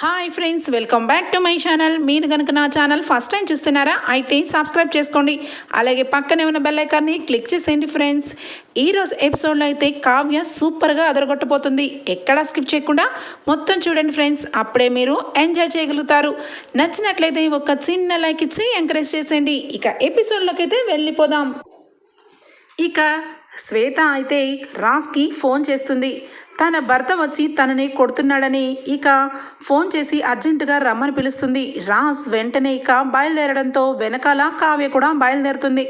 Hi friends welcome back to my channel మీరు కనుక నా ఛానల్ ఫస్ట్ టైం చూస్తున్నారా అయితే సబ్స్క్రైబ్ చేసుకోండి. అలాగే పక్కనే ఉన్న బెల్ ఐకాన్ని క్లిక్ చేసేయండి ఫ్రెండ్స్ ఈరోజు ఎపిసోడ్లో అయితే కావ్య సూపర్గా అదరగొట్టబోతుంది. ఎక్కడా స్కిప్ చేయకుండా మొత్తం చూడండి ఫ్రెండ్స్ అప్పుడే మీరు ఎంజాయ్ చేయగలుగుతారు. నచ్చినట్లయితే ఒక చిన్న లైక్ ఇచ్చి ఎంకరేజ్ చేసేయండి. ఇక ఎపిసోడ్లోకి అయితే వెళ్ళిపోదాం. ఇక శ్వేత అయితే రాజ్కి ఫోన్ చేస్తుంది. తన భర్త వచ్చి తనని కొడుతున్నాడని ఇక ఫోన్ చేసి అర్జెంటుగా రమ్మని పిలుస్తుంది. రాజ్ వెంటనే ఇక బయలుదేరడంతో వెనకాల కావ్య కూడా బయలుదేరుతుంది.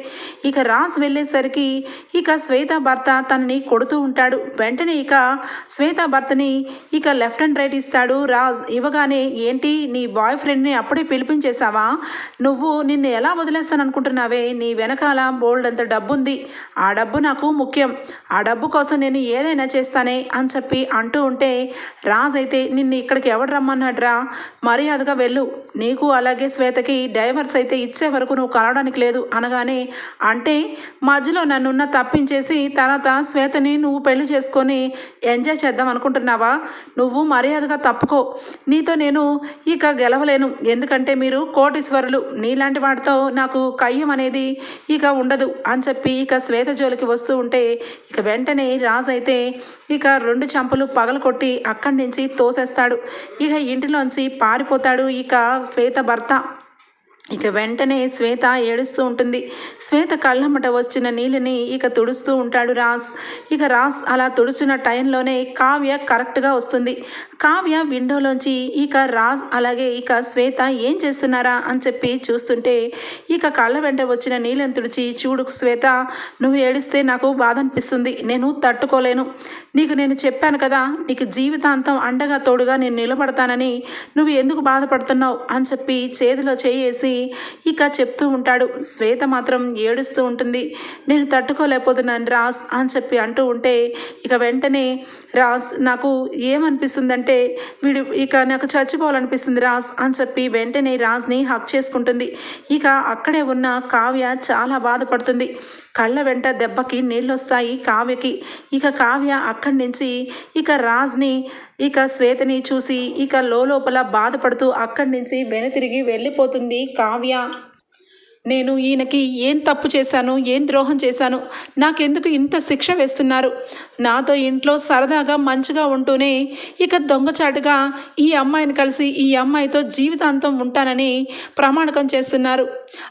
ఇక రాజ్ వెళ్ళేసరికి ఇక శ్వేత భర్త తనని కొడుతూ ఉంటాడు. వెంటనే ఇక శ్వేత భర్తని ఇక లెఫ్ట్ అండ్ రైట్ ఇస్తాడు. రాజ్ ఇవ్వగానే ఏంటి నీ బాయ్ ఫ్రెండ్ని అప్పుడే పిలిపించేశావా? నువ్వు నిన్ను ఎలా వదిలేస్తాను అనుకుంటున్నావే నీ వెనకాల బోల్డ్ అంత డబ్బు ఉంది ఆ డబ్బు నాకు ముఖ్యం. ఆ డబ్బు కోసం నేను ఏదైనా చేస్తానే అని చెప్పి అంటూ ఉంటే రాజైతే అయితే నిన్ను ఇక్కడికి ఎవడు రమ్మన్నాడ్రా? మర్యాదగా వెళ్ళు. నీకు అలాగే శ్వేతకి డైవర్స్ అయితే ఇచ్చే వరకు నువ్వు కలవడానికి లేదు అనగానే అంటే మధ్యలో నన్నున్న తప్పించేసి తర్వాత శ్వేతని నువ్వు పెళ్ళి చేసుకొని ఎంజాయ్ చేద్దాం అనుకుంటున్నావా? నువ్వు మర్యాదగా తప్పుకో. నీతో నేను ఇక గెలవలేను. ఎందుకంటే మీరు కోటీశ్వరులు. నీలాంటి వాటితో నాకు కయ్యం అనేది ఇక ఉండదు అని చెప్పి ఇక శ్వేత జోలికి వస్తూ ఉంటే ఇక వెంటనే రాజు అయితే ఇక రెండు చంపలు పగలకొట్టి అక్కడి నుంచి తోసేస్తాడు. ఇక ఇంటిలోంచి పారిపోతాడు ఇక శ్వేత భర్త. ఇక వెంటనే శ్వేత ఏడుస్తూ ఉంటుంది. శ్వేత కళ్ళమ్మట వచ్చిన నీళ్ళని ఇక తుడుస్తూ ఉంటాడు రాస్. ఇక రాస్ అలా తుడుచున్న టైంలోనే కావ్య కరెక్ట్గా వస్తుంది. కావ్య విండోలోంచి ఇక రాజ్ అలాగే ఇక శ్వేత ఏం చేస్తున్నారా అని చెప్పి చూస్తుంటే ఇక కళ్ళ వెంట వచ్చిన నీళ్ళని తుడిచి చూడు శ్వేత నువ్వు ఏడిస్తే నాకు బాధ అనిపిస్తుంది. నేను తట్టుకోలేను. నీకు నేను చెప్పాను కదా నీకు జీవితాంతం అండగా తోడుగా నేను నిలబడతానని నువ్వు ఎందుకు బాధపడుతున్నావు అని చెప్పి చేతిలో చేయేసి ఇక చెప్తూ ఉంటాడు శ్వేత మాత్రం ఏడుస్తూ ఉంటుంది. నేను తట్టుకోలేకపోతున్నాను రాస్ అని చెప్పి అంటూ ఉంటే ఇక వెంటనే రాస్ నాకు ఏమనిపిస్తుందంటే వీడు ఇక నాకు చచ్చిపోవాలనిపిస్తుంది రాస్ అని చెప్పి వెంటనే రాజ్ని హక్ చేసుకుంటుంది. ఇక అక్కడే ఉన్న కావ్య చాలా బాధపడుతుంది. కళ్ళ వెంట దెబ్బకి నీళ్ళు వస్తాయి కావ్యకి. ఇక కావ్య అక్కడి నుంచి ఇక రాజ్ని ఇక శ్వేతని చూసి ఇక లోపల బాధపడుతూ అక్కడి నుంచి వెనుతిరిగి వెళ్ళిపోతుంది కావ్య. నేను ఈయనకి ఏం తప్పు చేశాను? ఏం ద్రోహం చేశాను? నాకెందుకు ఇంత శిక్ష వేస్తున్నారు? నాతో ఇంట్లో సరదాగా మంచిగా ఉంటూనే ఇక దొంగచాటుగా ఈ అమ్మాయిని కలిసి ఈ అమ్మాయితో జీవితాంతం ఉంటానని ప్రమాణకం చేస్తున్నారు.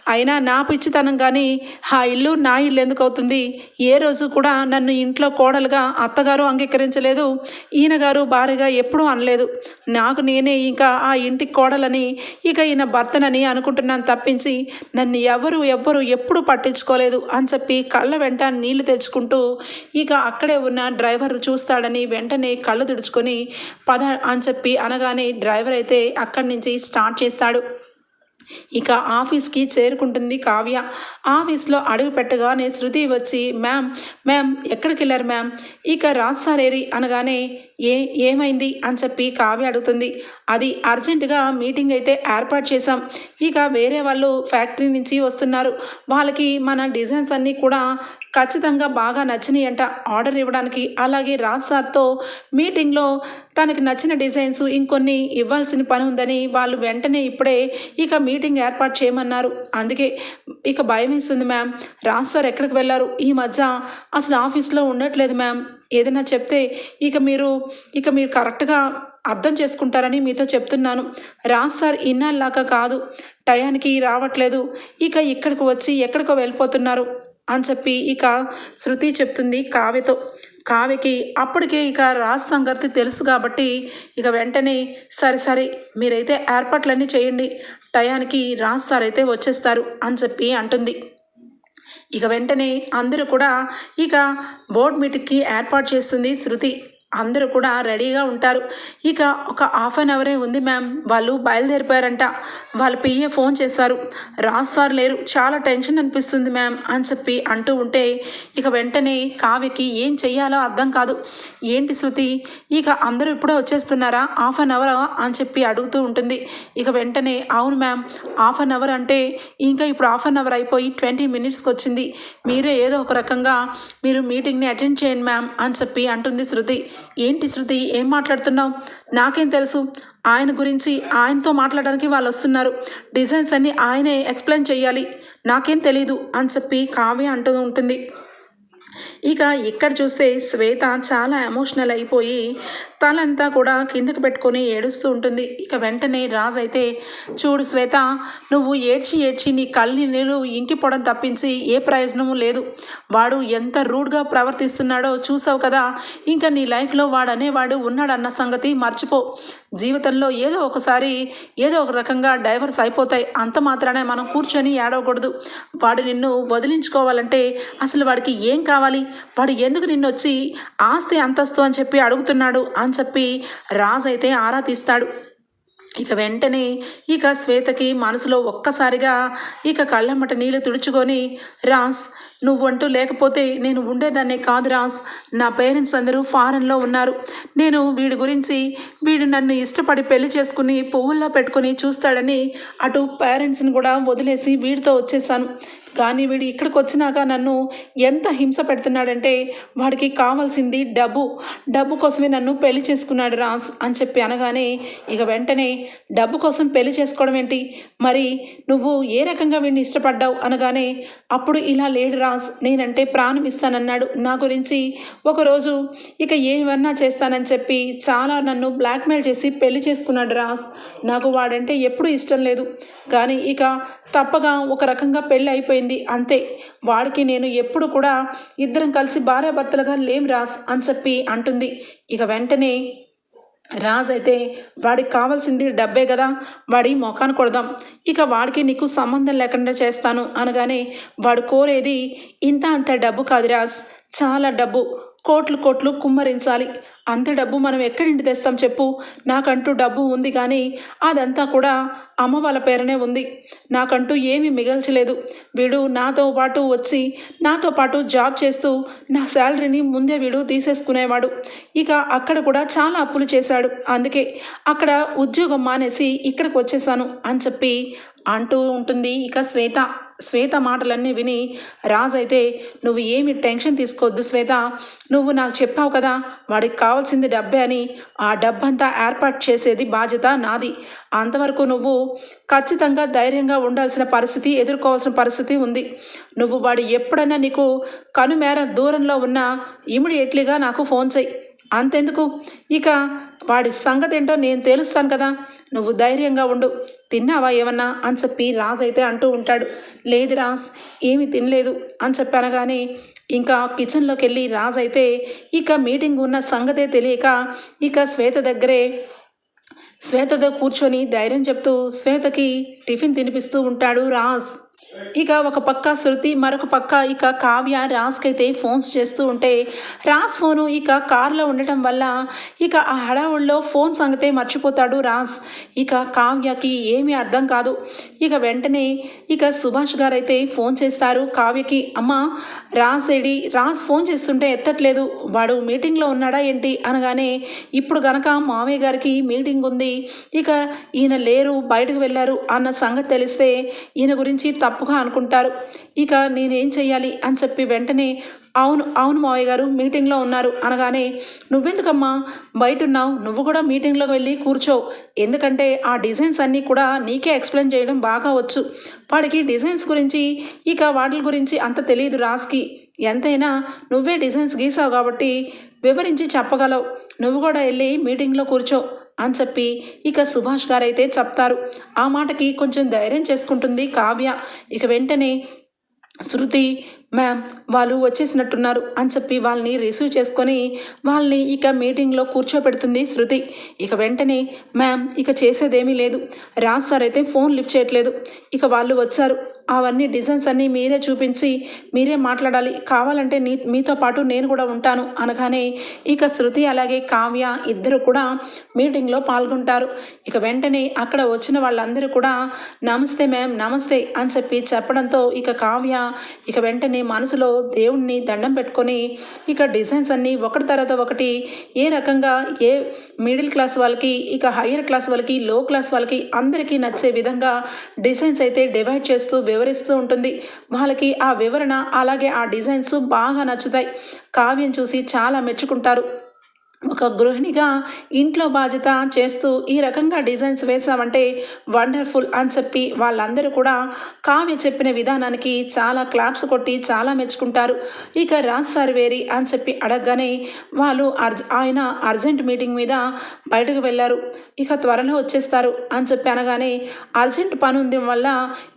అయినా నా పిచ్చితనం కానీ ఆ ఇల్లు నా ఇల్లు ఎందుకు అవుతుంది? ఏ రోజు కూడా నన్ను ఇంట్లో కోడలుగా అత్తగారు అంగీకరించలేదు. ఈయన గారు భార్యగా ఎప్పుడూ అనలేదు. నాకు నేనే ఇంకా ఆ ఇంటి కోడలని ఇక ఈయన భర్తనని అనుకుంటున్నాను తప్పించి నన్ను ఎవరు ఎవ్వరు ఎప్పుడు పట్టించుకోలేదు అని చెప్పి కళ్ళ వెంట నీళ్ళు తెచ్చుకుంటూ ఇక అక్కడే ఉన్న డ్రైవర్ చూస్తాడని వెంటనే కళ్ళు తుడుచుకొని పద అని చెప్పి అనగానే డ్రైవర్ అయితే అక్కడి నుంచి స్టార్ట్ చేస్తాడు. ఇక ఆఫీస్కి చేరుకుంటుంది కావ్య. ఆఫీస్లో అడుగు పెట్టగానే శృతి వచ్చి మ్యామ్ మ్యామ్ ఎక్కడికి వెళ్ళారు మ్యామ్? ఇక రాజ్ సార్ ఏరి అనగానే ఏ ఏమైంది? అని చెప్పి కావ్య అడుగుతుంది. అది అర్జెంటుగా మీటింగ్ అయితే ఏర్పాటు చేశాం. ఇక వేరే వాళ్ళు ఫ్యాక్టరీ నుంచి వస్తున్నారు. వాళ్ళకి మన డిజైన్స్ అన్నీ కూడా ఖచ్చితంగా బాగా నచ్చినాయి అంట ఆర్డర్ ఇవ్వడానికి అలాగే రాజ్ సార్తో మీటింగ్లో తనకి నచ్చిన డిజైన్స్ ఇంకొన్ని ఇవ్వాల్సిన పని ఉందని వాళ్ళు వెంటనే ఇప్పుడే ఇక మీటింగ్ ఏర్పాటు చేయమన్నారు. అందుకే ఇక భయం వేస్తుంది మ్యామ్. రాజ్ సార్ ఎక్కడికి వెళ్ళారు? ఈ మధ్య అసలు ఆఫీస్లో ఉండట్లేదు మ్యామ్. ఏదైనా చెప్తే ఇక మీరు ఇక మీరు కరెక్ట్గా అర్థం చేసుకుంటారని మీతో చెప్తున్నాను. రాజ్ సార్ ఇన్నాళ్ళాక కాదు. టయానికి రావట్లేదు. ఇక ఇక్కడికి వచ్చి ఎక్కడికో వెళ్ళిపోతున్నారు అని చెప్పి ఇక శృతి చెప్తుంది కావ్యతో. కావ్యకి అప్పటికే ఇక రాజ్ సంగతి తెలుసు కాబట్టి ఇక వెంటనే సరే సరే మీరైతే ఏర్పాట్లన్నీ చేయండి. టయానికి రాజ్ సార్ అయితే వచ్చేస్తారు అని చెప్పి అంటుంది. ఇక వెంటనే అందరూ కూడా ఇక బోర్డ్ మీటింగ్కి ఏర్పాటు చేస్తుంది శృతి. అందరూ కూడా రెడీగా ఉంటారు. ఇక ఒక హాఫ్ అన్ అవరే ఉంది మ్యామ్. వాళ్ళు బయలుదేరిపోయారంట. వాళ్ళ పిఏ ఫోన్ చేశారు. రాజ్ సార్ లేరు. చాలా టెన్షన్ అనిపిస్తుంది మ్యామ్ అని చెప్పి అంటూ ఉంటే ఇక వెంటనే కావ్యకి ఏం చెయ్యాలో అర్థం కాదు. ఏంటి శృతి? ఇక అందరూ ఇప్పుడే వచ్చేస్తున్నారా? హాఫ్ అన్ అవర్ అని చెప్పి అడుగుతూ ఉంటుంది. ఇక వెంటనే అవును మ్యామ్. హాఫ్ అన్ అవర్ అంటే ఇంకా ఇప్పుడు హాఫ్ అన్ అవర్ అయిపోయి ట్వంటీ మినిట్స్కి వచ్చింది. మీరే ఏదో ఒక రకంగా మీరు మీటింగ్ని అటెండ్ చేయండి మ్యామ్ అని చెప్పి అంటుంది శృతి. ఏంటి శృతి ఏం మాట్లాడుతున్నావు? నాకేం తెలుసు. ఆయన గురించి ఆయనతో మాట్లాడడానికి వాళ్ళు వస్తున్నారు. డిజైన్స్ అన్నీ ఆయనే ఎక్స్ప్లెయిన్ చేయాలి నాకేం తెలీదు అని చెప్పి కావ్య అంటూ ఉంటుంది. ఇక ఇక్కడ చూస్తే శ్వేత చాలా ఎమోషనల్ అయిపోయి తలంతా కూడా కిందకు పెట్టుకొని ఏడుస్తూ ఉంటుంది. ఇక వెంటనే రాజ్ అయితే చూడు శ్వేత నువ్వు ఏడ్చి ఏడ్చి నీ కళ్ళని నీళ్ళు ఇంకిపోవడం తప్పించి ఏ ప్రయోజనము లేదు. వాడు ఎంత రూడ్గా ప్రవర్తిస్తున్నాడో చూసావు కదా. ఇంకా నీ లైఫ్లో వాడు అనేవాడు ఉన్నాడన్న సంగతి మర్చిపో. జీవితంలో ఏదో ఒకసారి ఏదో ఒక రకంగా డైవర్స్ అయిపోతాయి. అంత మాత్రానే మనం కూర్చొని ఏడవకూడదు. వాడు నిన్ను వదిలించుకోవాలంటే అసలు వాడికి ఏం కావాలి? వాడు ఎందుకు నిన్ను వచ్చి ఆస్తి అంతస్తు అని చెప్పి అడుగుతున్నాడు. అని చెప్పి రాజు అయితే ఆరా తీస్తాడు. ఇక వెంటనే ఇక శ్వేతకి మనసులో ఒక్కసారిగా ఇక కళ్ళమ్మట నీళ్ళు తుడుచుకొని రాస్ నువ్వంటూ లేకపోతే నేను ఉండేదాన్నే కాదు రాస్ నా పేరెంట్స్ అందరూ ఫారెన్లో ఉన్నారు. నేను వీడి గురించి వీడు నన్ను ఇష్టపడి పెళ్ళి చేసుకుని పువ్వుల్లో పెట్టుకుని చూస్తాడని అటు పేరెంట్స్ని కూడా వదిలేసి వీడితో వచ్చేసాను. కానీ వీడు ఇక్కడికి వచ్చినాక నన్ను ఎంత హింస పెడుతున్నాడంటే వాడికి కావాల్సింది డబ్బు. డబ్బు కోసమే నన్ను పెళ్ళి చేసుకున్నాడు రాస్ అని చెప్పి అనగానే ఇక వెంటనే డబ్బు కోసం పెళ్ళి చేసుకోవడం ఏంటి? మరి నువ్వు ఏ రకంగా వీడిని ఇష్టపడ్డావు? అనగానే అప్పుడు ఇలా లేడు రాస్ నేనంటే ప్రాణం ఇస్తానన్నాడు. నా గురించి ఒకరోజు ఇక ఏమన్నా చేస్తానని చెప్పి చాలా నన్ను బ్లాక్మెయిల్ చేసి పెళ్ళి చేసుకున్నాడు రాస్ నాకు వాడంటే ఎప్పుడూ ఇష్టం లేదు. కానీ ఇక తప్పగా ఒక రకంగా పెళ్ళి అయిపోయింది. అంతే. వాడికి నేను ఎప్పుడు కూడా ఇద్దరం కలిసి భార్యాభర్తలుగా లేం రాస్ అని చెప్పి అంటుంది. ఇక వెంటనే రాజ్ అయితే వాడికి కావాల్సింది డబ్బే కదా వాడి మొఖాన్ని కొడదాం. ఇక వాడికి నీకు సంబంధం లేకుండా చేస్తాను అనగానే వాడు కోరేది ఇంత అంత డబ్బు కాదు రాజ్ చాలా డబ్బు. కోట్లు కోట్లు కుమ్మరించాలి. అంత డబ్బు మనం ఎక్కడి నుండి తెస్తాం చెప్పు? నాకంటూ డబ్బు ఉంది కానీ అదంతా కూడా అమ్మ వాళ్ళ పేరునే ఉంది. నాకంటూ ఏమీ మిగల్చలేదు. వీడు నాతో పాటు వచ్చి నాతో పాటు జాబ్ చేస్తూ నా శాలరీని ముందే వీడు తీసేసుకునేవాడు. ఇక అక్కడ కూడా చాలా అప్పులు చేశాడు. అందుకే అక్కడ ఉద్యోగం మానేసి ఇక్కడికి వచ్చేసాను అని చెప్పి అంటూ ఉంటుంది. ఇక శ్వేత శ్వేత మాటలన్నీ విని రాజ్ అయితే నువ్వు ఏమి టెన్షన్ తీసుకోవద్దు శ్వేత. నువ్వు నాకు చెప్పావు కదా వాడికి కావాల్సింది డబ్బే అని. ఆ డబ్బంతా ఏర్పాటు చేసేది బాధ్యత నాది. అంతవరకు నువ్వు ఖచ్చితంగా ధైర్యంగా ఉండాల్సిన పరిస్థితి ఎదుర్కోవాల్సిన పరిస్థితి ఉంది. నువ్వు వాడు ఎప్పుడైనా నీకు కనుమేర దూరంలో ఉన్న ఇమీడియట్లీగా నాకు ఫోన్ చేయి అంతెందుకు? ఇక వాడి సంగతి ఏంటో నేను తేలుస్తాను కదా. నువ్వు ధైర్యంగా ఉండు. తిన్నావా ఏమన్నా? అని చెప్పి రాజ్ అయితే అంటూ ఉంటాడు. లేదు రాజ్ ఏమీ తినలేదు అని చెప్పనగానే ఇంకా కిచెన్లోకి వెళ్ళి రాజ్ అయితే ఇక మీటింగ్ ఉన్న సంగతే తెలియక ఇక శ్వేత దగ్గరే శ్వేతతో కూర్చొని ధైర్యం చెప్తూ శ్వేతకి టిఫిన్ తినిపిస్తూ ఉంటాడు రాజ్. ఇక ఒక పక్క శృతి మరొక పక్క ఇక కావ్య రాజ్కైతే ఫోన్స్ చేస్తూ ఉంటే రాజ్ ఫోను ఇక కార్లో ఉండటం వల్ల ఇక ఆ హడావుల్లో ఫోన్ సంగతే మర్చిపోతాడు రాజ్ ఇక కావ్యకి ఏమీ అర్థం కాదు. ఇక వెంటనే ఇక సుభాష్ గారు అయితే ఫోన్ చేస్తారు కావ్యకి అమ్మ రాజ్ ఏడి రాజ్ ఫోన్ చేస్తుంటే ఎత్తట్లేదు. వాడు మీటింగ్లో ఉన్నాడా ఏంటి? అనగానే ఇప్పుడు గనక మామయ్య గారికి మీటింగ్ ఉంది ఇక ఈయన లేరు బయటకు వెళ్ళారు అన్న సంగతి తెలిస్తే ఈయన గురించి తప్పు తప్పుగా అనుకుంటారు. ఇక నేనేం చెయ్యాలి? అని చెప్పి వెంటనే అవును అవును మావయ్య గారు మీటింగ్లో ఉన్నారు. అనగానే నువ్వెందుకమ్మా? బయట ఉన్నావు నువ్వు కూడా మీటింగ్లోకి వెళ్ళి కూర్చోవు. ఎందుకంటే ఆ డిజైన్స్ అన్నీ కూడా నీకే ఎక్స్ప్లెయిన్ చేయడం బాగా వచ్చు. వాడికి డిజైన్స్ గురించి ఇక వాటి గురించి అంత తెలియదు రాస్కి. ఎంతైనా నువ్వే డిజైన్స్ గీసావు కాబట్టి వివరించి చెప్పగలవు. నువ్వు కూడా వెళ్ళి మీటింగ్లో కూర్చో. అని చెప్పి ఇక సుభాష్ గారైతే చెప్తారు. ఆ మాటకి కొంచెం ధైర్యం చేసుకుంటుంది కావ్య. ఇక వెంటనే శృతి మ్యామ్ వాళ్ళు వచ్చేసినట్టున్నారు అని చెప్పి వాళ్ళని రిసీవ్ చేసుకొని వాళ్ళని ఇక మీటింగ్లో కూర్చోబెడుతుంది శృతి. ఇక వెంటనే మ్యామ్ ఇక చేసేదేమీ లేదు. రాజ్ సార్ అయితే ఫోన్ లిఫ్ట్ చేయట్లేదు. ఇక వాళ్ళు వచ్చారు. అవన్నీ డిజైన్స్ అన్నీ మీరే చూపించి మీరే మాట్లాడాలి. కావాలంటే నీ మీతో పాటు నేను కూడా ఉంటాను అనగానే ఇక శృతి అలాగే కావ్య ఇద్దరు కూడా మీటింగ్లో పాల్గొంటారు. ఇక వెంటనే అక్కడ వచ్చిన వాళ్ళందరూ కూడా నమస్తే మ్యామ్ నమస్తే అని చెప్పి చెప్పడంతో ఇక కావ్య ఇక వెంటనే మనసులో దేవుణ్ణి దండం పెట్టుకొని ఇక డిజైన్స్ అన్నీ ఒకటి తర్వాత ఒకటి ఏ రకంగా ఏ మిడిల్ క్లాస్ వాళ్ళకి ఇక హయ్యర్ క్లాస్ వాళ్ళకి లో క్లాస్ వాళ్ళకి అందరికీ నచ్చే విధంగా డిజైన్స్ అయితే డివైడ్ చేస్తూ వివరిస్తూ ఉంటుంది. వాళ్ళకి ఆ వివరణ అలాగే ఆ డిజైన్స్ బాగా నచ్చుతాయి. కావ్యం చూసి చాలా మెచ్చుకుంటారు. ఒక గృహిణిగా ఇంట్లో బాధ్యత చేస్తూ ఈ రకంగా డిజైన్స్ వేసామంటే వండర్ఫుల్ అని చెప్పి వాళ్ళందరూ కూడా కావ్య చెప్పిన విధానానికి చాలా క్లాప్స్ కొట్టి చాలా మెచ్చుకుంటారు. ఇక రాజ్ సార్ వేరి అని చెప్పి అడగగానే వాళ్ళు అర్జ ఆయన అర్జెంట్ మీటింగ్ మీద బయటకు వెళ్ళారు. ఇక త్వరలో వచ్చేస్తారు అని చెప్పి అనగానే అర్జెంట్ పని ఉంది వల్ల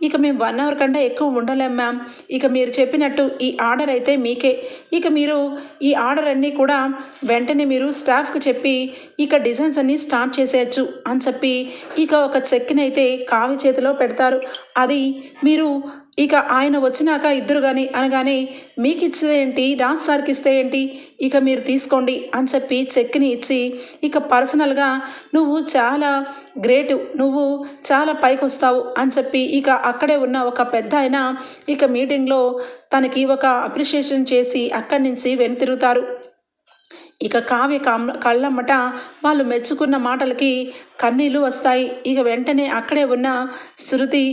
ఇక మేము వన్ అవర్ కంటే ఎక్కువ ఉండలేం మ్యామ్. ఇక మీరు చెప్పినట్టు ఈ ఆర్డర్ అయితే మీకే. ఇక మీరు ఈ ఆర్డర్ అన్నీ కూడా వెంటనే మీరు స్టాఫ్కి చెప్పి ఇక డిజైన్స్ అన్నీ స్టార్ట్ చేసేయచ్చు అని చెప్పి ఇక ఒక చెక్ని అయితే కావి చేతిలో పెడతారు. అది మీరు ఇక ఆయన వచ్చినాక ఇద్దరు కానీ అనగానే మీకు ఇచ్చేదేంటి ఏంటి? రాజ్ సార్కి ఇస్తే ఏంటి? ఇక మీరు తీసుకోండి అని చెప్పి చెక్ని ఇచ్చి ఇక పర్సనల్గా నువ్వు చాలా గ్రేట్ నువ్వు చాలా పైకి వస్తావు అని చెప్పి ఇక అక్కడే ఉన్న ఒక పెద్ద ఆయన ఇక మీటింగ్లో తనకి ఒక అప్రిషియేషన్ చేసి అక్కడి నుంచి వెనుతిరుగుతారు. ఇక కావ్య కళ్ళమ్మట వాళ్ళు మెచ్చుకున్న మాటలకి కన్నీళ్ళు వస్తాయి. ఇక వెంటనే అక్కడే ఉన్న శృతి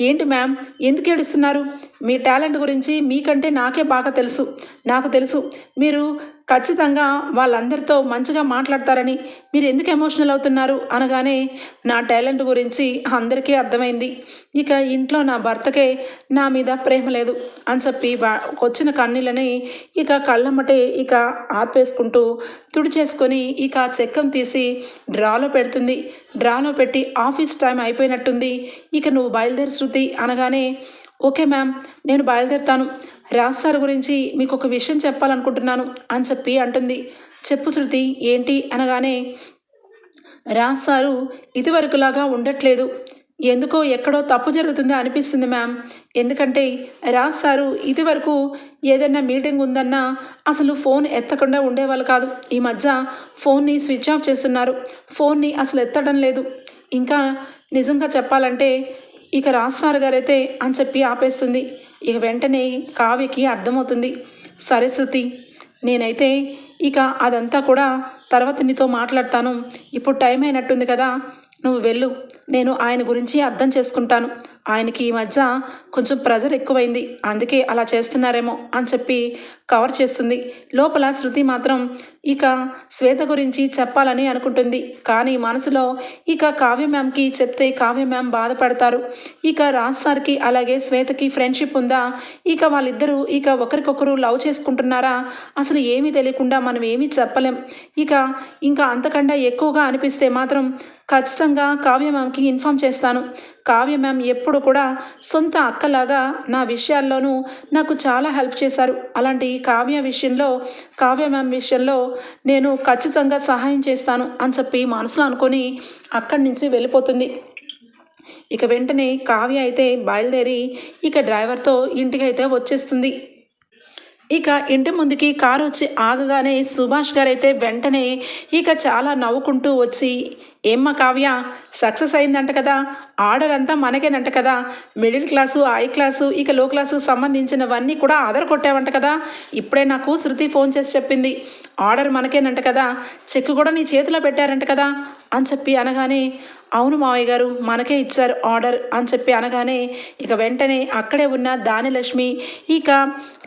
ఏంటి మ్యామ్ ఎందుకు ఏడుస్తున్నారు? మీ టాలెంట్ గురించి మీకంటే నాకే బాగా తెలుసు. నాకు తెలుసు. మీరు ఖచ్చితంగా వాళ్ళందరితో మంచిగా మాట్లాడతారని మీరు ఎందుకు ఎమోషనల్ అవుతున్నారు అనగానే నా టాలెంట్ గురించి అందరికీ అర్థమైంది. ఇక ఇంట్లో నా భర్తకే నా మీద ప్రేమ లేదు అని చెప్పి వచ్చిన కన్నీళ్ళని ఇక కళ్ళమ్మటే ఇక ఆర్పేసుకుంటూ తుడిచేసుకొని ఇక చెక్కం తీసి డ్రాలో పెడుతుంది. డ్రాలో పెట్టి ఆఫీస్ టైం అయిపోయినట్టుంది. ఇక నువ్వు బయలుదేరి శృతి అనగానే ఓకే మ్యామ్ నేను బయలుదేరుతాను. రాజ్ సార్ గురించి మీకు ఒక విషయం చెప్పాలనుకుంటున్నాను అని చెప్పి అంటుంది. చెప్పు శృతి ఏంటి? అనగానే రాజ్ సారు ఇదివరకులాగా ఉండట్లేదు. ఎందుకో ఎక్కడో తప్పు జరుగుతుందో అనిపిస్తుంది మ్యామ్. ఎందుకంటే రాజ్ సారు ఇదివరకు ఏదైనా మీటింగ్ ఉందన్నా అసలు ఫోన్ ఎత్తకుండా ఉండేవాళ్ళు కాదు. ఈ మధ్య ఫోన్ని స్విచ్ ఆఫ్ చేస్తున్నారు. ఫోన్ని అసలు ఎత్తడం లేదు. ఇంకా నిజంగా చెప్పాలంటే ఇక రాజ్ సార్ గారైతే అని చెప్పి ఆపేస్తుంది. ఇక వెంటనే కావ్యకి అర్థమవుతుంది. సరే శృతి నేనైతే ఇక అదంతా కూడా తర్వాత నీతో మాట్లాడతాను. ఇప్పుడు టైం అయినట్టుంది కదా. నువ్వు వెళ్ళు. నేను ఆయన గురించి అర్థం చేసుకుంటాను. ఆయనకి ఈ మధ్య కొంచెం ప్రెజర్ ఎక్కువైంది. అందుకే అలా చేస్తున్నారేమో అని చెప్పి కవర్ చేస్తుంది. లోపల శృతి మాత్రం ఇక శ్వేత గురించి చెప్పాలని అనుకుంటుంది. కానీ మనసులో ఇక కావ్య మ్యామ్కి చెప్తే కావ్య మ్యామ్ బాధపడతారు. ఇక రాజ్ సార్కి అలాగే శ్వేతకి ఫ్రెండ్షిప్ ఉందా? ఇక వాళ్ళిద్దరూ ఇక ఒకరికొకరు లవ్ చేసుకుంటున్నారా? అసలు ఏమీ తెలియకుండా మనం ఏమీ చెప్పలేం. ఇక ఇంకా అంతకంటే ఎక్కువగా అనిపిస్తే మాత్రం ఖచ్చితంగా కావ్య మ్యామ్కి ఇన్ఫామ్ చేస్తాను. కావ్య మ్యామ్ ఎప్పుడు కూడా సొంత అక్కలాగా నా విషయాల్లోనూ నాకు చాలా హెల్ప్ చేశారు. అలాంటి కావ్య విషయంలో కావ్య మ్యామ్ విషయంలో నేను ఖచ్చితంగా సహాయం చేస్తాను అని చెప్పి మనసులో అనుకొని అక్కడి నుంచి వెళ్ళిపోతుంది. ఇక వెంటనే కావ్య అయితే బయలుదేరి ఇక డ్రైవర్తో ఇంటికైతే వచ్చేస్తుంది. ఇక ఇంటి ముందుకి కారు వచ్చి ఆగగానే సుభాష్ గారు అయితే వెంటనే ఇక చాలా నవ్వుకుంటూ వచ్చి ఏమ్మా కావ్య సక్సెస్ అయిందంట కదా. ఆర్డర్ అంతా మనకేనంట కదా. మిడిల్ క్లాసు హై క్లాసు ఇక లో క్లాసు సంబంధించినవన్నీ కూడా ఆర్డర్ కొట్టావంట కదా. ఇప్పుడే నాకు శృతి ఫోన్ చేసి చెప్పింది. ఆర్డర్ మనకేనంట కదా. చెక్ కూడా నీ చేతిలో పెట్టారంట కదా అని చెప్పి అనగానే అవును మావయ్య గారు మనకే ఇచ్చారు ఆర్డర్ అని చెప్పి అనగానే ఇక వెంటనే అక్కడే ఉన్న దానిలక్ష్మి ఇక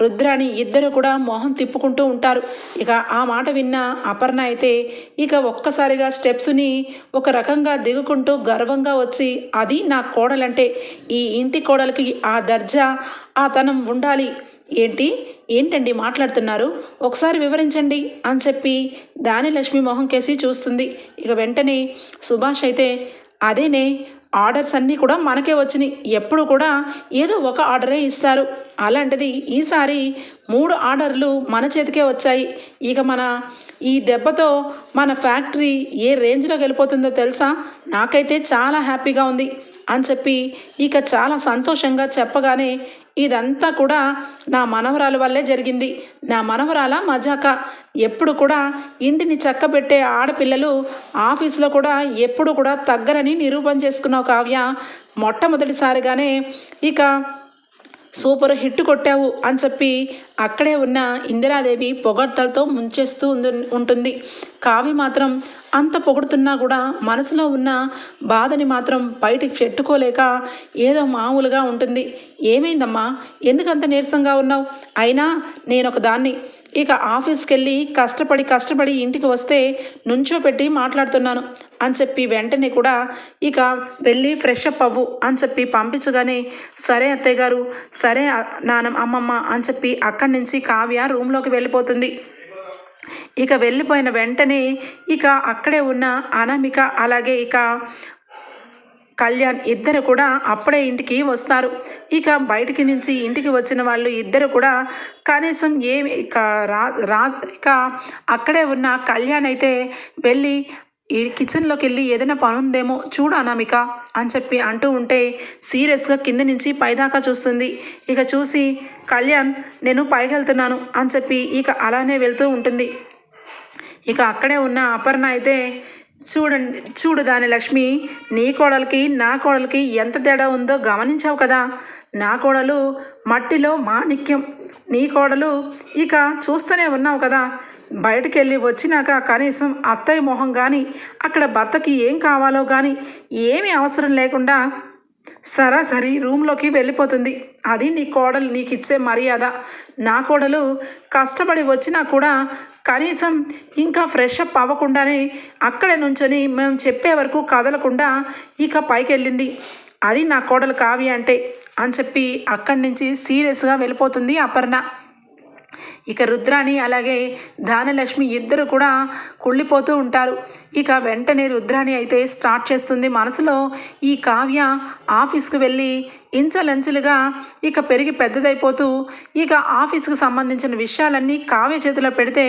రుద్రాణి ఇద్దరు కూడా మొహం తిప్పుకుంటూ ఉంటారు. ఇక ఆ మాట విన్న అపర్ణ అయితే ఇక ఒక్కసారిగా స్టెప్స్ని ఒక రకంగా దిగుకుంటూ గర్వంగా వచ్చి అది నా కోడలంటే ఈ ఇంటి కోడలికి ఆ దర్జా ఆ తనం ఉండాలి. ఏంటి? ఏంటండి మాట్లాడుతున్నారు? ఒకసారి వివరించండి అని చెప్పి దాని లక్ష్మి మొహం కేసి చూస్తుంది. ఇక వెంటనే సుభాష్ అయితే అదేనే ఆర్డర్స్ అన్నీ కూడా మనకే వచ్చినాయి. ఎప్పుడు కూడా ఏదో ఒక ఆర్డరే ఇస్తారు. అలాంటిది ఈసారి మూడు ఆర్డర్లు మన చేతికే వచ్చాయి. ఇక మన ఈ దెబ్బతో మన ఫ్యాక్టరీ ఏ రేంజ్లోకి వెళ్ళిపోతుందో తెలుసా? నాకైతే చాలా హ్యాపీగా ఉంది అని చెప్పి ఇక చాలా సంతోషంగా చెప్పగానే ఇదంతా కూడా నా మనవరాల వల్లే జరిగింది. నా మనవరాల మజాక. ఎప్పుడు కూడా ఇంటిని చక్కబెట్టే ఆడపిల్లలు ఆఫీసులో కూడా ఎప్పుడు కూడా తగ్గరని నిరూపణ చేసుకున్నావు కావ్య. మొట్టమొదటిసారిగానే ఇక సూపర్ హిట్ కొట్టావు అని చెప్పి అక్కడే ఉన్న ఇందిరాదేవి పొగడ్తలతో ముంచేస్తూ ఉంటుంది. కావి మాత్రం అంత పొగుడుతున్నా కూడా మనసులో ఉన్న బాధని మాత్రం బయటికి పెట్టుకోలేక ఏదో మామూలుగా ఉంటుంది. ఏమైందమ్మా? ఎందుకంత నీరసంగా ఉన్నావు? అయినా నేను ఒక దాన్ని ఇక ఆఫీస్కి వెళ్ళి కష్టపడి కష్టపడి ఇంటికి వస్తే నుంచోపెట్టి మాట్లాడుతున్నాను అని చెప్పి వెంటనే కూడా ఇక వెళ్ళి ఫ్రెష్ అప్ అవ్వు అని చెప్పి పంపించగానే సరే అత్తయ్య గారు సరే నానం అమ్మమ్మ అని చెప్పి అక్కడి నుంచి కావ్య రూమ్లోకి వెళ్ళిపోతుంది. ఇక వెళ్ళిపోయిన వెంటనే ఇక అక్కడే ఉన్న అనామిక అలాగే ఇక కళ్యాణ్ ఇద్దరు కూడా అప్పుడే ఇంటికి వస్తారు. ఇక బయటికి నుంచి ఇంటికి వచ్చిన వాళ్ళు ఇద్దరు కూడా కనీసం ఏమి ఇక రా రాజ్ ఇక అక్కడే ఉన్న కళ్యాణ్ అయితే వెళ్ళి ఈ కిచెన్లోకి వెళ్ళి ఏదైనా పని ఉందేమో చూడు అనామిక అని చెప్పి అంటూ ఉంటే సీరియస్గా కింద నుంచి పైదాకా చూస్తుంది. ఇక చూసి కళ్యాణ్ నేను పైకి వెళ్తున్నాను అని చెప్పి ఇక అలానే వెళ్తూ ఉంటుంది. ఇక అక్కడే ఉన్న అపర్ణ అయితే చూడండి చూడు దాని లక్ష్మి నీ కోడలికి నా కోడలికి ఎంత తేడా ఉందో గమనించావు కదా. నా కోడలు మట్టిలో మాణిక్యం. నీ కోడలు ఇక చూస్తూనే ఉన్నావు కదా. బయటకు వెళ్ళి వచ్చినాక కనీసం అత్తయ్య మొహం కానీ అక్కడ భర్తకి ఏం కావాలో కానీ ఏమీ అవసరం లేకుండా సరాసరి రూమ్లోకి వెళ్ళిపోతుంది. అది నీ కోడలు నీకు ఇచ్చే మర్యాద. నా కోడలు కష్టపడి వచ్చినా కూడా కనీసం ఇంకా ఫ్రెష్ అప్ అవ్వకుండానే అక్కడే నుంచొని మేము చెప్పే వరకు కదలకుండా ఇక పైకి వెళ్ళింది అది నా కోడలు కావ్య అంటే అని చెప్పి అక్కడి నుంచి సీరియస్గా వెళ్ళిపోతుంది అపర్ణ. ఇక రుద్రాణి అలాగే ధానలక్ష్మి ఇద్దరు కూడా కుళ్ళిపోతూ ఉంటారు. ఇక వెంటనే రుద్రాణి అయితే స్టార్ట్ చేస్తుంది. మనసులో ఈ కావ్య ఆఫీస్కి వెళ్ళి ఇంచలంచులుగా ఇక పెరిగి పెద్దదైపోతూ ఇక ఆఫీస్కు సంబంధించిన విషయాలన్నీ కావ్య చేతిలో పెడితే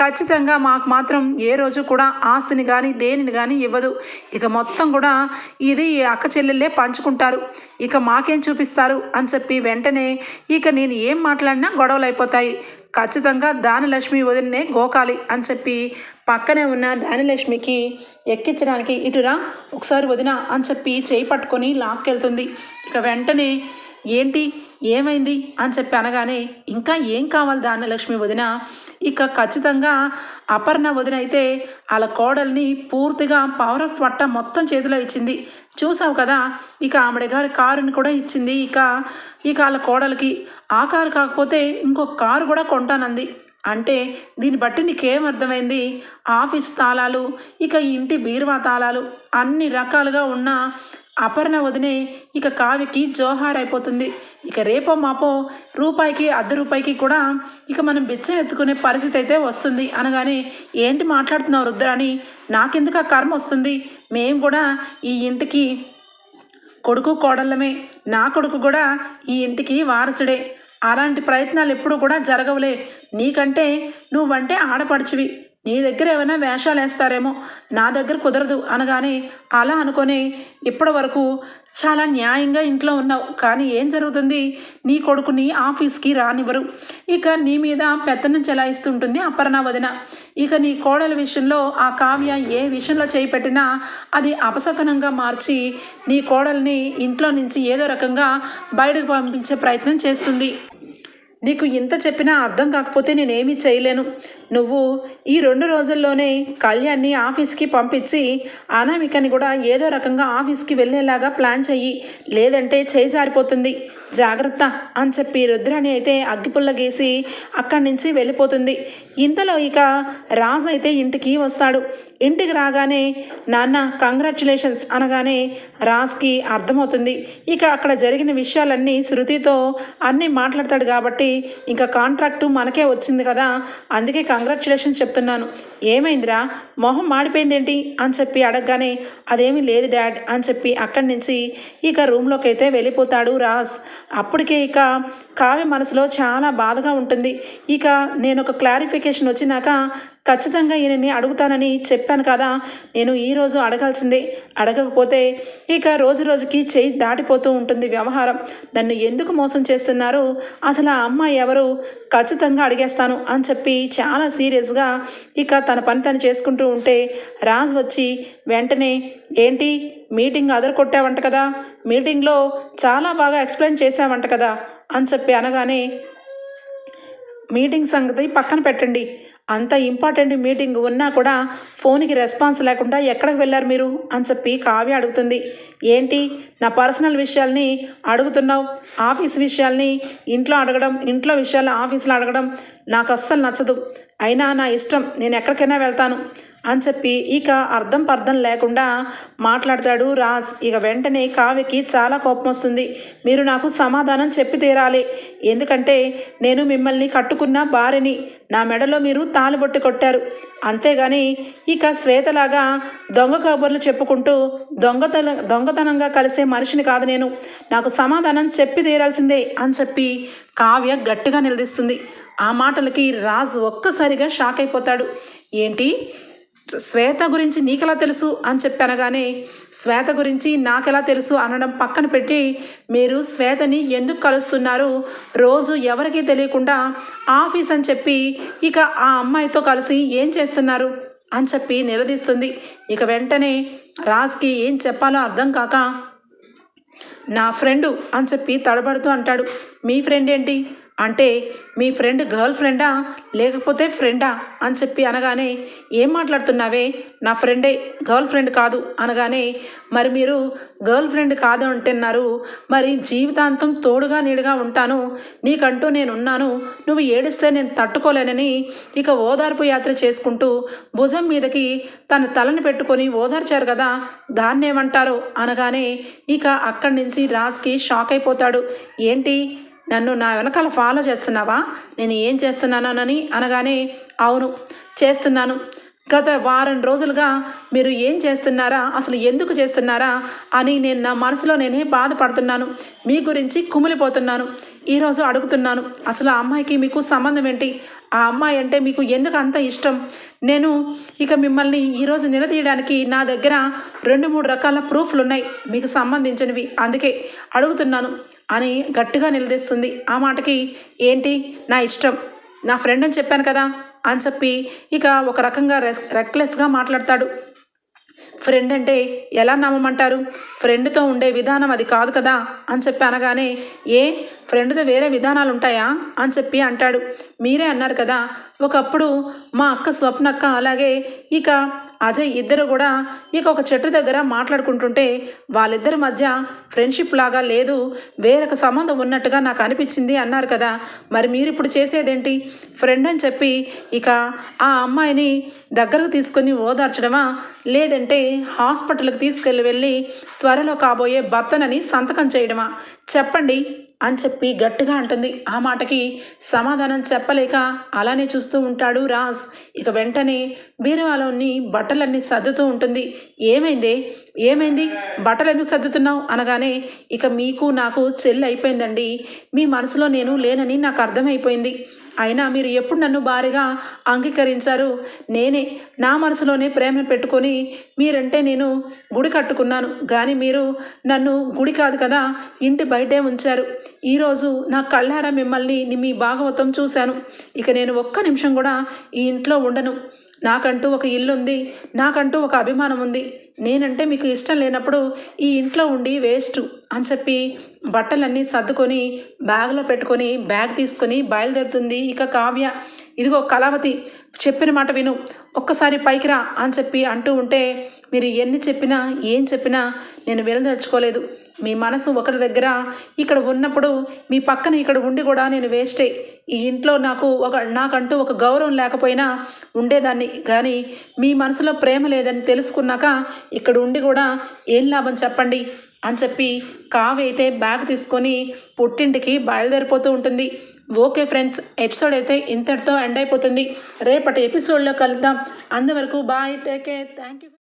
ఖచ్చితంగా మాకు మాత్రం ఏ రోజు కూడా ఆస్తిని కానీ దేనిని కానీ ఇవ్వదు. ఇక మొత్తం కూడా ఇది అక్క చెల్లెళ్ళే పంచుకుంటారు. ఇక మాకేం చూపిస్తారు అని చెప్పి వెంటనే ఇక నేను ఏం మాట్లాడినా గొడవలు అయిపోతాయి ఖచ్చితంగా దానిలక్ష్మి వదిలినే గోకాలి అని చెప్పి పక్కనే ఉన్న దానిలక్ష్మికి ఎక్కించడానికి ఇటురా ఒకసారి వదిన అని చెప్పి చేయి పట్టుకొని లాక్కెళ్తుంది. ఇక వెంటనే ఏంటి? ఏమైంది అని చెప్పి అనగానే ఇంకా ఏం కావాలి ధాన్యలక్ష్మి వదిన? ఇక ఖచ్చితంగా అపర్ణ వదిన అయితే వాళ్ళ కోడల్ని పూర్తిగా పవర్ ఆఫ్ పట్ట మొత్తం చేతిలో ఇచ్చింది. చూసావు కదా ఇక ఆమెడ గారి కారుని కూడా ఇచ్చింది. ఇక ఇక వాళ్ళ కోడలికి ఆ కారు కాకపోతే ఇంకొక కారు కూడా కొంటానంది. అంటే దీన్ని బట్టి నీకేం అర్థమైంది? ఆఫీస్ తాళాలు ఇక ఇంటి బీరువా తాళాలు అన్ని రకాలుగా ఉన్న అపర్ణ వదినే ఇక కావ్యకి జోహార్ అయిపోతుంది. ఇక రేపో మాపో రూపాయికి అర్ధ రూపాయికి కూడా ఇక మనం బిచ్చం ఎత్తుకునే పరిస్థితి అయితే వస్తుంది. అనగానే ఏంటి మాట్లాడుతున్నావు రుద్రాని నాకెందుకు ఆ కర్మ వస్తుంది? మేము కూడా ఈ ఇంటికి కొడుకు కోడళ్ళమే. నా కొడుకు కూడా ఈ ఇంటికి వారసుడే. అలాంటి ప్రయత్నాలు ఎప్పుడూ కూడా జరగవులే. నీకంటే నువ్వంటే ఆడపడుచువి. నీ దగ్గర ఏమైనా వేషాలు వేస్తారేమో నా దగ్గర కుదరదు అనగానే అలా అనుకొని ఇప్పటి వరకు చాలా న్యాయంగా ఇంట్లో ఉన్నావు. కానీ ఏం జరుగుతుంది? నీ కొడుకుని ఆఫీస్కి రానివ్వరు. ఇక నీ మీద పెత్తనం చెలాయిస్తుంటుంది అపర్ణ వదిన. ఇక నీ కోడల విషయంలో ఆ కావ్య ఏ విషయంలో చేయి అది అపశకనంగా మార్చి నీ కోడల్ని ఇంట్లో నుంచి ఏదో రకంగా బయటకు పంపించే ప్రయత్నం చేస్తుంది. నీకు ఇంత చెప్పినా అర్థం కాకపోతే నేనేమీ చేయలేను. నువ్వు ఈ రెండు రోజుల్లోనే కళ్యాణ్ని ఆఫీస్కి పంపించి అనామికని కూడా ఏదో రకంగా ఆఫీస్కి వెళ్ళేలాగా ప్లాన్ చెయ్యి. లేదంటే చేయి జారిపోతుంది. జాగ్రత్త అని చెప్పి రుద్రాణి అయితే అగ్గిపుల్ల గీసి అక్కడి నుంచి వెళ్ళిపోతుంది. ఇంతలో ఇక రాజు అయితే ఇంటికి వస్తాడు. ఇంటికి రాగానే నాన్న కంగ్రాచులేషన్స్ అనగానే రాజ్కి అర్థమవుతుంది. ఇక అక్కడ జరిగిన విషయాలన్నీ శృతితో అన్నీ మాట్లాడతాడు కాబట్టి ఇంకా కాంట్రాక్టు మనకే వచ్చింది కదా. అందుకే కంగ్రాచులేషన్స్ చెప్తున్నాను. ఏమైందిరా? మొహం మాడిపోయిందేంటి? అని చెప్పి అడగగానే అదేమీ లేదు డాడ్ అని చెప్పి అక్కడి నుంచి ఇక రూమ్లోకి అయితే వెళ్ళిపోతాడు రాజ్. అప్పటికే ఇక కావ్య మనసులో చాలా బాధగా ఉంటుంది. ఇక నేను ఒక క్లారిఫికేషన్ వచ్చినాక ఖచ్చితంగా ఈయనని అడుగుతానని చెప్పాను కదా. నేను ఈరోజు అడగాల్సిందే. అడగకపోతే ఇక రోజు రోజుకి చేయి దాటిపోతూ ఉంటుంది వ్యవహారం. నన్ను ఎందుకు మోసం చేస్తున్నారు అసలు ఆ అమ్మాయి ఎవరు ఖచ్చితంగా అడిగేస్తాను అని చెప్పి చాలా సీరియస్గా ఇక తన పని తను చేసుకుంటూ ఉంటే రాజ్ వచ్చి వెంటనే ఏంటి? మీటింగ్ అదర్ కొట్టావంట కదా. మీటింగ్లో చాలా బాగా ఎక్స్ప్లెయిన్ చేసావంట కదా. అని చెప్పి అనగానే మీటింగ్ సంగతి పక్కన పెట్టండి. అంత ఇంపార్టెంట్ మీటింగ్ ఉన్నా కూడా ఫోన్కి రెస్పాన్స్ లేకుండా ఎక్కడికి వెళ్ళారు మీరు? అని చెప్పి కావ్య అడుగుతుంది. ఏంటి? నా పర్సనల్ విషయాల్ని అడుగుతున్నావు? ఆఫీస్ విషయాల్ని ఇంట్లో అడగడం ఇంట్లో విషయాలు ఆఫీస్లో అడగడం నాకు అస్సలు నచ్చదు. అయినా నా ఇష్టం నేను ఎక్కడికైనా వెళ్తాను అని చెప్పి ఇక అర్థం పర్థం లేకుండా మాట్లాడతాడు రాజ్. ఇక వెంటనే కావ్యకి చాలా కోపం వస్తుంది. మీరు నాకు సమాధానం చెప్పి తీరాలి. ఎందుకంటే నేను మిమ్మల్ని కట్టుకున్న భార్యని నా మెడలో మీరు తాలిబొట్టి కొట్టారు. అంతేగాని ఇక శ్వేతలాగా దొంగ కబుర్లు చెప్పుకుంటూ దొంగతన దొంగతనంగా కలిసే మనిషిని కాదు నేను. నాకు సమాధానం చెప్పి తీరాల్సిందే అని చెప్పి కావ్య గట్టిగా నిలదీస్తుంది. ఆ మాటలకి రాజు ఒక్కసారిగా షాక్ అయిపోతాడు. ఏంటి? శ్వేత గురించి నీకెలా తెలుసు? అని చెప్పి అనగానే శ్వేత గురించి నాకెలా తెలుసు అనడం పక్కన పెట్టి మీరు శ్వేతని ఎందుకు కలుస్తున్నారు? రోజు ఎవరికీ తెలియకుండా ఆఫీస్ అని చెప్పి ఇక ఆ అమ్మాయితో కలిసి ఏం చేస్తున్నారు? అని చెప్పి నిలదీస్తుంది. ఇక వెంటనే రాజ్కి ఏం చెప్పాలో అర్థం కాక నా ఫ్రెండు అని చెప్పి తడబడుతూ అంటాడు. మీ ఫ్రెండ్ ఏంటి అంటే మీ ఫ్రెండ్ గర్ల్ ఫ్రెండా లేకపోతే ఫ్రెండా అని చెప్పి అనగానే ఏం మాట్లాడుతున్నావే? నా ఫ్రెండే గర్ల్ ఫ్రెండ్ కాదు అనగానే మరి మీరు గర్ల్ ఫ్రెండ్ కాదు అంటున్నారు మరి జీవితాంతం తోడుగా నీడుగా ఉంటాను. నీకంటూ నేను ఉన్నాను నువ్వు ఏడిస్తే నేను తట్టుకోలేనని ఇక ఓదార్పు యాత్ర చేసుకుంటూ భుజం మీదకి తన తలని పెట్టుకొని ఓదార్చారు కదా దాన్నేమంటారో అనగానే ఇక అక్కడి నుంచి రాజ్కి షాక్ అయిపోతాడు. ఏంటి? నన్ను నా వెనకాల ఫాలో చేస్తున్నావా? నేను ఏం చేస్తున్నానని అనగానే అవును చేస్తున్నాను. గత వారం రోజులుగా మీరు ఏం చేస్తున్నారా? అసలు ఎందుకు చేస్తున్నారా? అని నేను నా మనసులో నేనే బాధపడుతున్నాను. మీ గురించి కుమిలిపోతున్నాను. ఈరోజు అడుగుతున్నాను అసలు ఆ అమ్మాయికి మీకు సంబంధం ఏంటి? ఆ అమ్మాయి అంటే మీకు ఎందుకు అంత ఇష్టం? నేను ఇక మిమ్మల్ని ఈరోజు నిలదీయడానికి నా దగ్గర రెండు మూడు రకాల ప్రూఫ్లు ఉన్నాయి మీకు సంబంధించినవి. అందుకే అడుగుతున్నాను. అని గట్టిగా నిలదీస్తుంది. ఆ మాటకి ఏంటి? నా ఇష్టం. నా ఫ్రెండ్ అని చెప్పాను కదా? అని చెప్పి ఇక ఒక రకంగా రెక్లెస్గా మాట్లాడతాడు. ఫ్రెండ్ అంటే ఎలా నమ్మమంటారు? ఫ్రెండ్తో ఉండే విధానం అది కాదు కదా? అని చెప్పి అనగానే ఏ? ఫ్రెండ్తో వేరే విధానాలు ఉంటాయా అని చెప్పి అంటాడు. మీరే అన్నారు కదా ఒకప్పుడు మా అక్క స్వప్నక్క అలాగే ఇక అజయ్ ఇద్దరు కూడా ఇక ఒక చెట్టు దగ్గర మాట్లాడుకుంటుంటే వాళ్ళిద్దరి మధ్య ఫ్రెండ్షిప్ లాగా లేదు వేరొక సంబంధం ఉన్నట్టుగా నాకు అనిపించింది అన్నారు కదా. మరి మీరు ఇప్పుడు చేసేదేంటి? ఫ్రెండ్ అని చెప్పి ఇక ఆ అమ్మాయిని దగ్గరకు తీసుకొని ఓదార్చడమా? లేదంటే హాస్పిటల్కి తీసుకెళ్ళి వెళ్ళి త్వరలో కాబోయే భర్తనని సంతకం చేయడమా? చెప్పండి అని చెప్పి గట్టిగా అంటుంది. ఆ మాటకి సమాధానం చెప్పలేక అలానే చూస్తూ ఉంటాడు రాజ్. ఇక వెంటనే బీరువాలోని బట్టలన్నీ సర్దుతూ ఉంటుంది. ఏమైంది? ఏమైంది? బట్టలు ఎందుకు సర్దుతున్నావు? అనగానే ఇక మీకు నాకు చెల్లి అయిపోయిందండి. మీ మనసులో నేను లేనని నాకు అర్థమైపోయింది. అయినా మీరు ఎప్పుడు నన్ను భారీగా అంగీకరించారు? నేనే నా మనసులోనే ప్రేమను పెట్టుకొని మీరంటే నేను గుడి కట్టుకున్నాను. కానీ మీరు నన్ను గుడి కాదు కదా ఇంటి బయటే ఉంచారు. ఈరోజు నా కళ్ళారా మిమ్మల్ని మీ భాగవతం చూశాను. ఇక నేను ఒక్క నిమిషం కూడా ఈ ఇంట్లో ఉండను. నాకంటూ ఒక ఇల్లు ఉంది నాకంటూ ఒక అభిమానం ఉంది నేనంటే మీకు ఇష్టం లేనప్పుడు ఈ ఇంట్లో ఉండి వేస్ట్ అని చెప్పి బట్టలన్నీ సర్దుకొని బ్యాగ్లో పెట్టుకొని బ్యాగ్ తీసుకొని బయలుదేరుతుంది ఇక కావ్య. ఇదిగో కళావతి చెప్పిన మాట విను. ఒక్కసారి పైకి రా అని చెప్పి అంటూ ఉంటే మీరు ఎన్ని చెప్పినా ఏం చెప్పినా నేను వెళ్ళదలుచుకోలేదు మీ మనసు ఒకరి దగ్గర ఇక్కడ ఉన్నప్పుడు మీ పక్కన ఇక్కడ ఉండి కూడా నేను వేస్టే. ఈ ఇంట్లో నాకు ఒక నాకంటూ ఒక గౌరవం లేకపోయినా ఉండేదాన్ని. కానీ మీ మనసులో ప్రేమ లేదని తెలుసుకున్నాక ఇక్కడ ఉండి కూడా ఏం లాభం చెప్పండి? అని చెప్పి కావైతే బ్యాగ్ తీసుకొని పుట్టింటికి బయలుదేరిపోతూ ఉంటుంది. ఓకే ఫ్రెండ్స్ ఎపిసోడ్ అయితే ఇంతటితో ఎండ్ అయిపోతుంది. రేపటి ఎపిసోడ్లో కలుద్దాం. అంతవరకు bye take care. Thank you